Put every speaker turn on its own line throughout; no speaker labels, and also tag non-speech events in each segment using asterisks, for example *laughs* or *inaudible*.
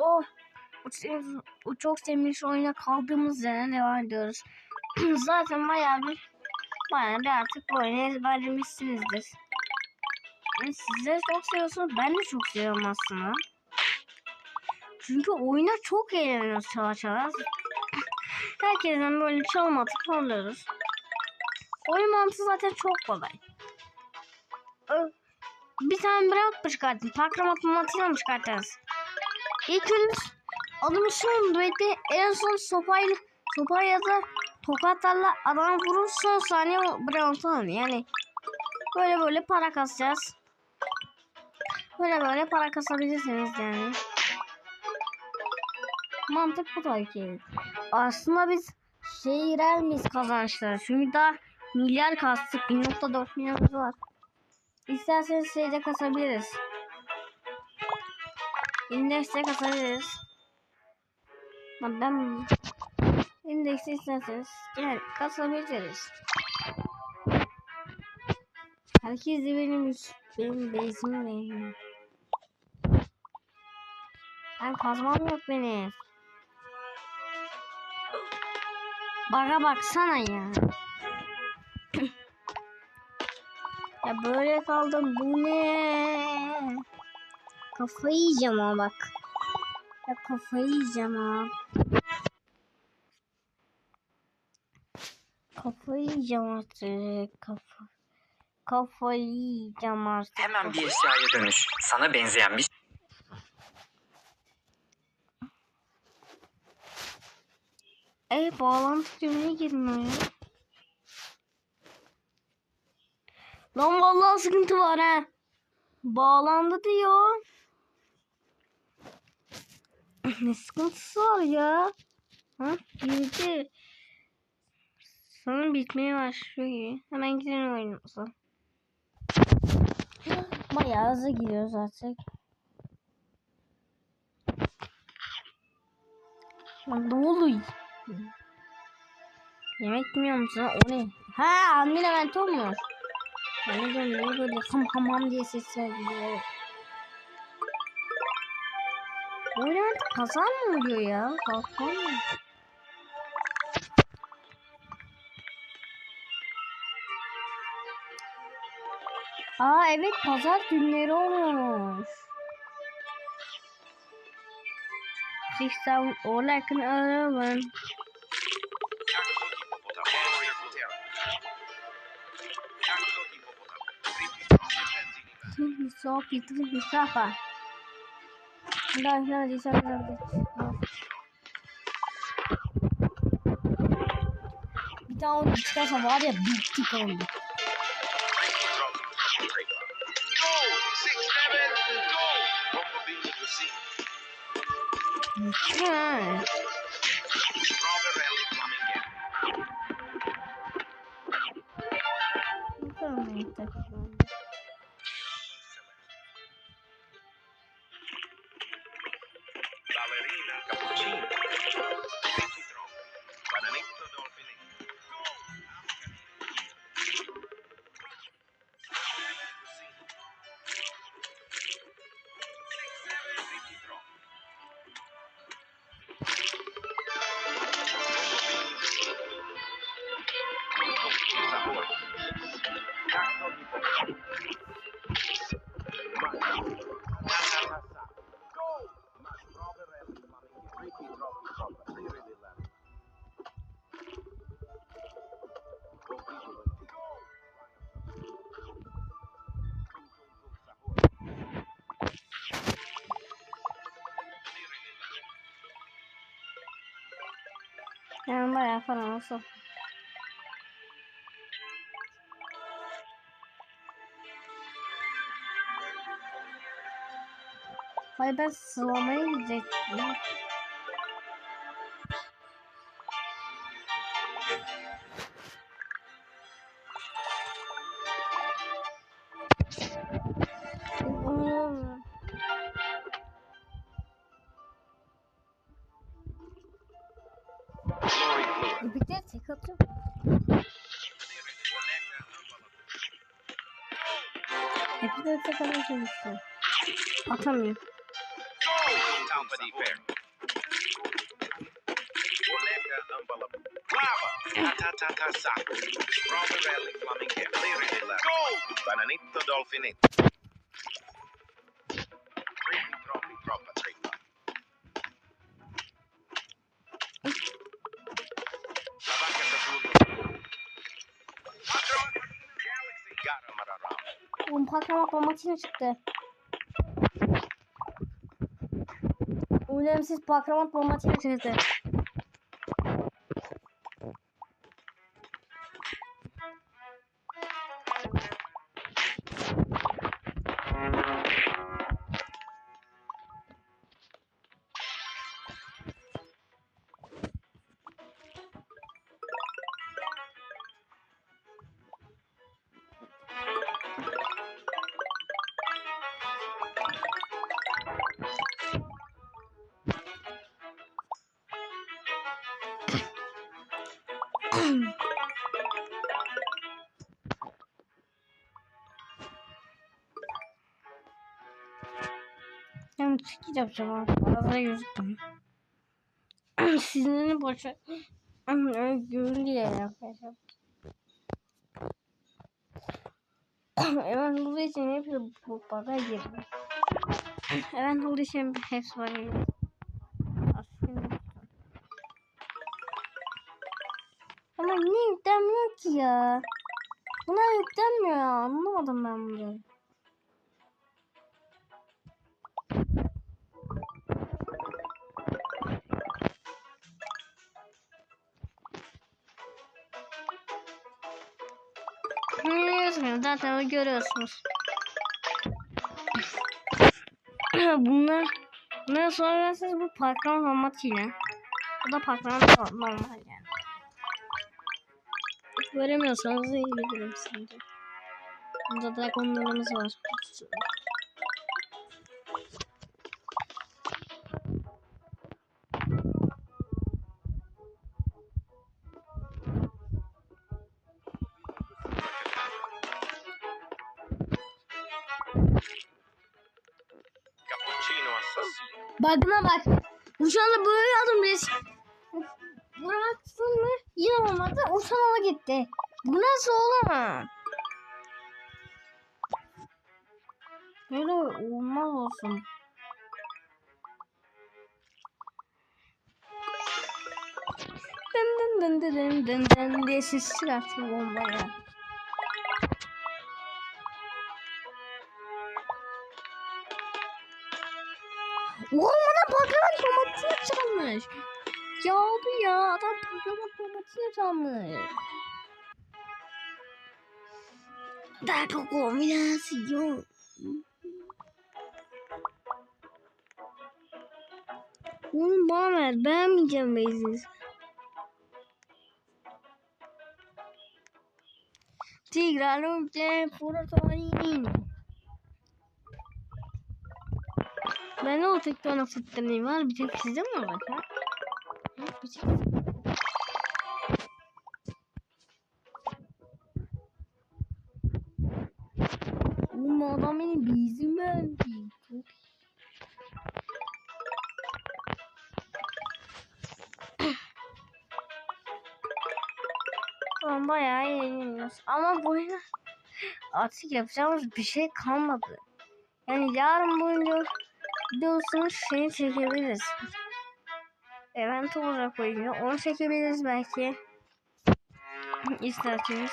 Oh. O, çok sevmiş oyuna kaldığımız yerden devam ediyoruz. *clears throat* Zaten bayağı bir bayağı bir artık bu oyunu ezberlemişsinizdir. Yani siz de çok seviyorsunuz. Ben de çok seviyorum aslında. Çünkü oyuna çok eğleniyoruz çala çala. *clears throat* Herkesten böyle çalım atıp alıyoruz. Oyun mantığı zaten çok kolay. Bir tane bırak mı çıkarttın? Parkra matematiğiyle çıkarttınız? İlk önce adım son duette en son sopayla sopayla ya da tokatlarla adam vurur son saniye bırakalım yani böyle böyle para kasacağız. Böyle böyle para kasabilirsiniz yani. Mantık bu tabii ki. Aslında biz şey miyiz kazançları. Çünkü daha milyar kastık. 1.4 milyarımız var. İsterseniz şeyde kasabiliriz. İndekste kasabiliriz. Lan ben indekste isterseniz yani kasabiliriz. Herkes de benim benim bezimi beğeniyor. Ben kazmam yok benim. Bana baksana ya. ya böyle kaldım bu ne? Kafayı yiyeceğim ama bak. Ya kafayı yiyeceğim ha. Kafayı yiyeceğim artık. Kafa. Kafayı yiyeceğim artık.
Hemen bir eşyaya dönüş. Sana benzeyen bir
E bağlantı cümleye girmiyor. Lan vallahi sıkıntı var ha. Bağlandı diyor. *laughs* ne sıkıntısı var ya? Ha girdi. Sanırım bitmeye başlıyor gibi. Hemen gidelim oyunumuza. *gasps* Bayağı hızlı gidiyoruz artık. Ne oluyor? Yemek mi musun? O ne? Ha anne ben olmuş. Ben de niye böyle ham ham ham diye ses veriyor. Levent kazan mı oluyor ya? Kalkan mı? Aa evet pazar günleri oluyormuş. Sistem olarak araban. Sopi, tudo Bir tane onu çıkarsa var ya bitti kaldı. Mükemmel.
Eh,
non me non conosco. Hayır ben sılamaya gidecektim.
Fluid.
İpikleri tek atıyor. İpikleri tek atıyor çalışıyor.
company fair. Boneca envelope. Guava. Tatatata sacco. Strawberry flaming hair. Lirilla. Gold. Bananetto dolfinetto. Troppi, troppi, troppa trippa. La vacca Saturno. Patroni. Galaxy
Garamararam. Önemsiz pakramat bombasıyla çıktı. Ben çekiç yapacağım abi. Arada gözüktüm. *clears throat* Sizinle boşa görün diye arkadaşlar. Evet bu için hepsi bu bana girdi. *clears throat* Evet bu için hepsi bana. Ama niye yüklenmiyor ki ya? Buna yüklenmiyor ya. Anlamadım ben bunu. Biliyorsunuz zaten görüyorsunuz. *clears throat* Bunlar bundan sonra siz bu parkran formatıyla bu da parkran normal yani. Göremiyorsanız iyi bilirim şimdi. Burada dragonlarımız var. Bagına bak. Uçağla böyle aldım biz. Bıraktın mı? Yine olmadı. Uçağla gitti. Bu nasıl olamaz? Böyle olmaz olsun. Dın dın dın dın dın dın diye ses çıkarttı bombaya. Olmadan Pokemon formatını çalmış. Ya abi ya adam Pokemon formatını çalmış. Dark kombinasyon. Oğlum bana ver. Beğenmeyeceğim Beyziz. Tigralumce Furatorin. Ben o tek tane futbolum var. Bir tek sizde mi var? Ha? Bir tek Oğlum adam beni bizim verdi. Çok Tamam bayağı eğleniyoruz. Ama bu oyuna artık yapacağımız bir şey kalmadı. Yani yarın boyunca videosunu şey çekebiliriz. Event olacak oyunu. Onu çekebiliriz belki. *clears throat* İsterseniz.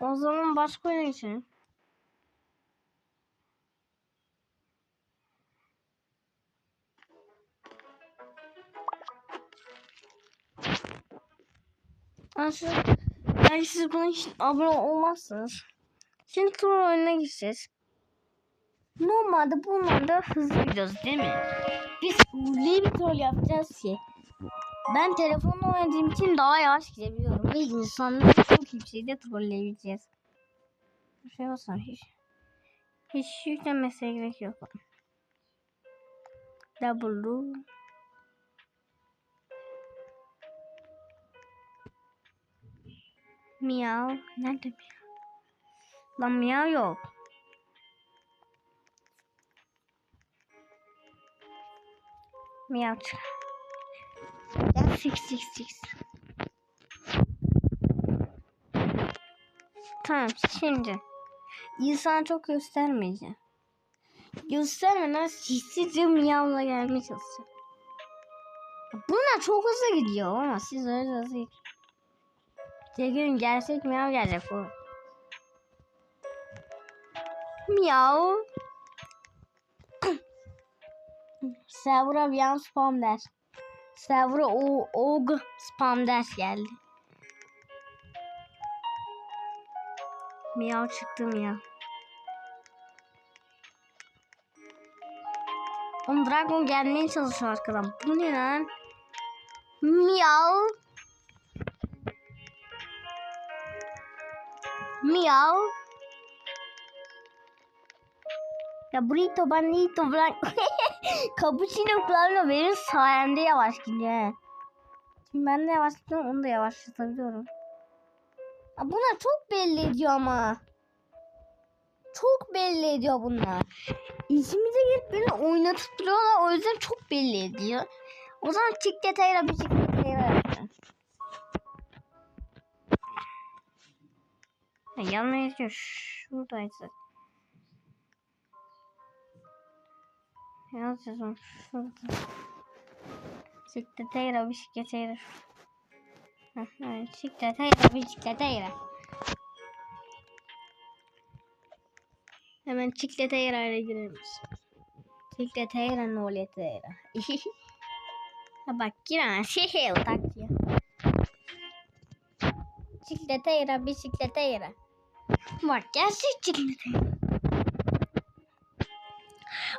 O zaman başka oyuna geçelim. Aslında belki siz buna hiç abone olmazsınız. Şimdi tur oyununa gideceğiz. Normalde bunlarda hızlı gidiyoruz değil mi? Biz öyle bir troll yapacağız ki. Ben telefonla oynadığım için daha yavaş gidebiliyorum. Ve insanları çok yüksekte trolleyebileceğiz. Bir şey olsa hiç. Hiç yüklenmesine gerek yok. W Miyav. Nerede miyav? Lan miyav yok. Miyav çık. Gel six six six. Tamam şimdi. İnsan çok göstermeyeceğim. Göstermeden sessizce miyavla gelmeye çalışacağım. Bunlar çok hızlı gidiyor ama siz öyle hızlı Tekin gerçek miyav gelecek bu. Miyav. Server'a bir an spam der. Server'a o og spam ders geldi. Miyav çıktı miyav. Oğlum Dragon gelmeye çalışıyor arkadan. Bu ne lan? Miyav. Miyav. Ya burrito bandito blanco. *laughs* Cappuccino Claudio benim sayemde yavaş gidiyor. Şimdi ben de yavaş gidiyorum onu da yavaşlatabiliyorum. Ya bunlar çok belli ediyor ama. Çok belli ediyor bunlar. İçimize girip beni oynatıp duruyorlar o yüzden çok belli ediyor. O zaman çık detayla bir çık detayla yapacağım. Ya yanına yazıyor. Şuradaydı. Yaz yazın. Şurada. Detayla bir çık detayla. Hemen çikleteyra ile gireriz. Çikleteyra noleteyra. *laughs* ha bak giren *laughs* şey o taktiği. Çikleteyra bisikleteyra. Bak gerçek çikleteyra.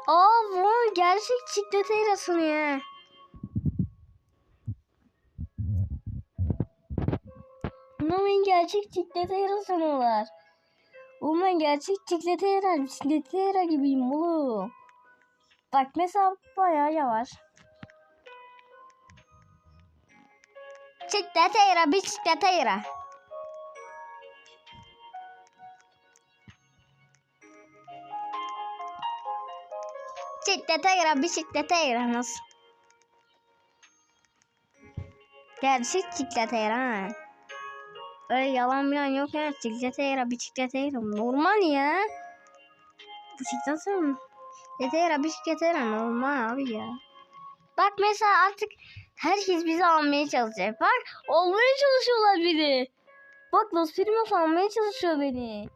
Aa bu gerçek çikleteyra sanıyor. Bunun gerçek çikleteyra sanıyorlar. Oğlum ben gerçek çiklete yarar, bisiklete yarar gibiyim oğlum. Bak mesela bayağı yavaş. Çiklete yarar, bisiklete yarar, bisiklete nasıl? Gerçek yarar. ha. Öyle yalan bilen yok ya. Bisiklete yara, bisiklete yara. Normal ya. Bisiklete mi? Bisiklete yara, bisiklete yara. Normal abi ya. Bak mesela artık herkes bizi almaya çalışacak. Bak olmaya çalışıyorlar beni. Bak Los Primos almaya çalışıyor beni.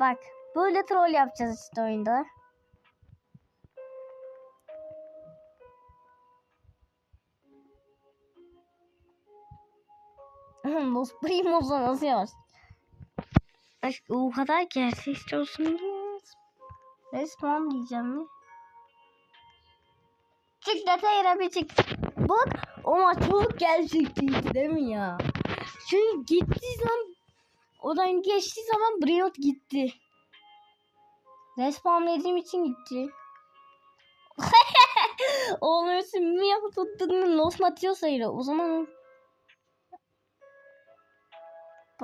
Bak böyle troll yapacağız işte oyunda. Los Primos'a nasıl yavaş? Aşk o kadar gerçekçi olsun. Resmen diyeceğim mi? Çık detayına bir çık. Bak ama çok gerçekçiydi değil mi ya? Çünkü gittiği zaman odan geçtiği zaman Briot gitti. Respawn dediğim için gitti. *laughs* Olmuyorsun mi yaptın? Los Matiosa'yla. O zaman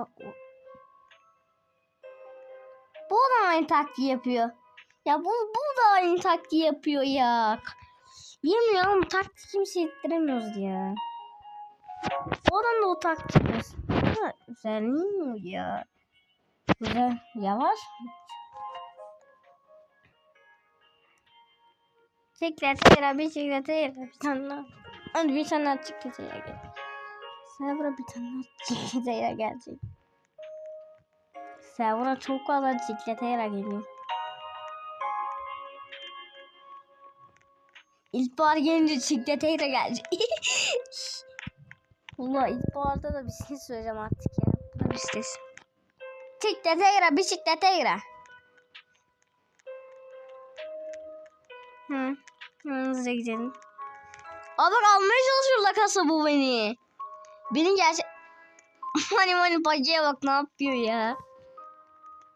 Bak o. Bu da aynı taktiği yapıyor. Ya bu, bu da aynı taktiği yapıyor ya. Bilmiyorum taktiği kimse ettiremiyoruz ya. O adam da o taktiği yapıyor. Güzel değil mi ya? Güzel. Yavaş. Çiklete bir çiklete bir tane daha. Hadi bir tane daha çiklete gel. Server'a bir tane çiklete gelecek. Server'a çok fazla çiklete geliyor. İlkbahar gelince çikleteyre gelecek. *laughs* Allah ilkbaharda da bir şey söyleyeceğim artık ya. Bu da bir ses. Çikleteyre, bisikleteyre. Hı. Hı, Hızlıca gidelim. Bak almaya çalışıyorlar kasabı beni. Benim gerçek... *laughs* Mani mani pakiye bak ne yapıyor ya.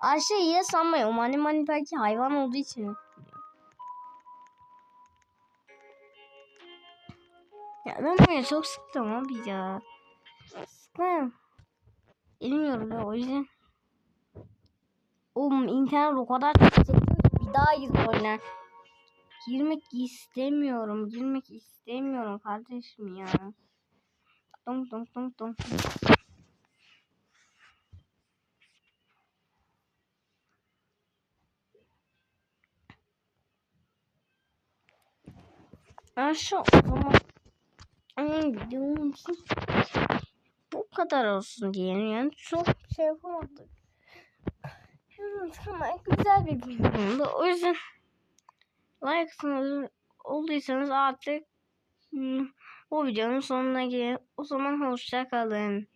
Ayşe iyi sanmıyorum. Mani mani belki hayvan olduğu için. Ya ben buraya çok sıktım abi ya. Sıktım. Bilmiyorum ya o yüzden. Oğlum internet o kadar ki bir daha gidip oyna. Girmek istemiyorum. Girmek istemiyorum kardeşim ya. Dong dong dong dong. Aşağı o zaman Hmm, videomuzun bu kadar olsun diyelim yani çok şey yapamadık. Ama güzel bir videomdu. O yüzden like olduysanız artık hmm, bu videonun sonuna gelin. O zaman hoşça kalın.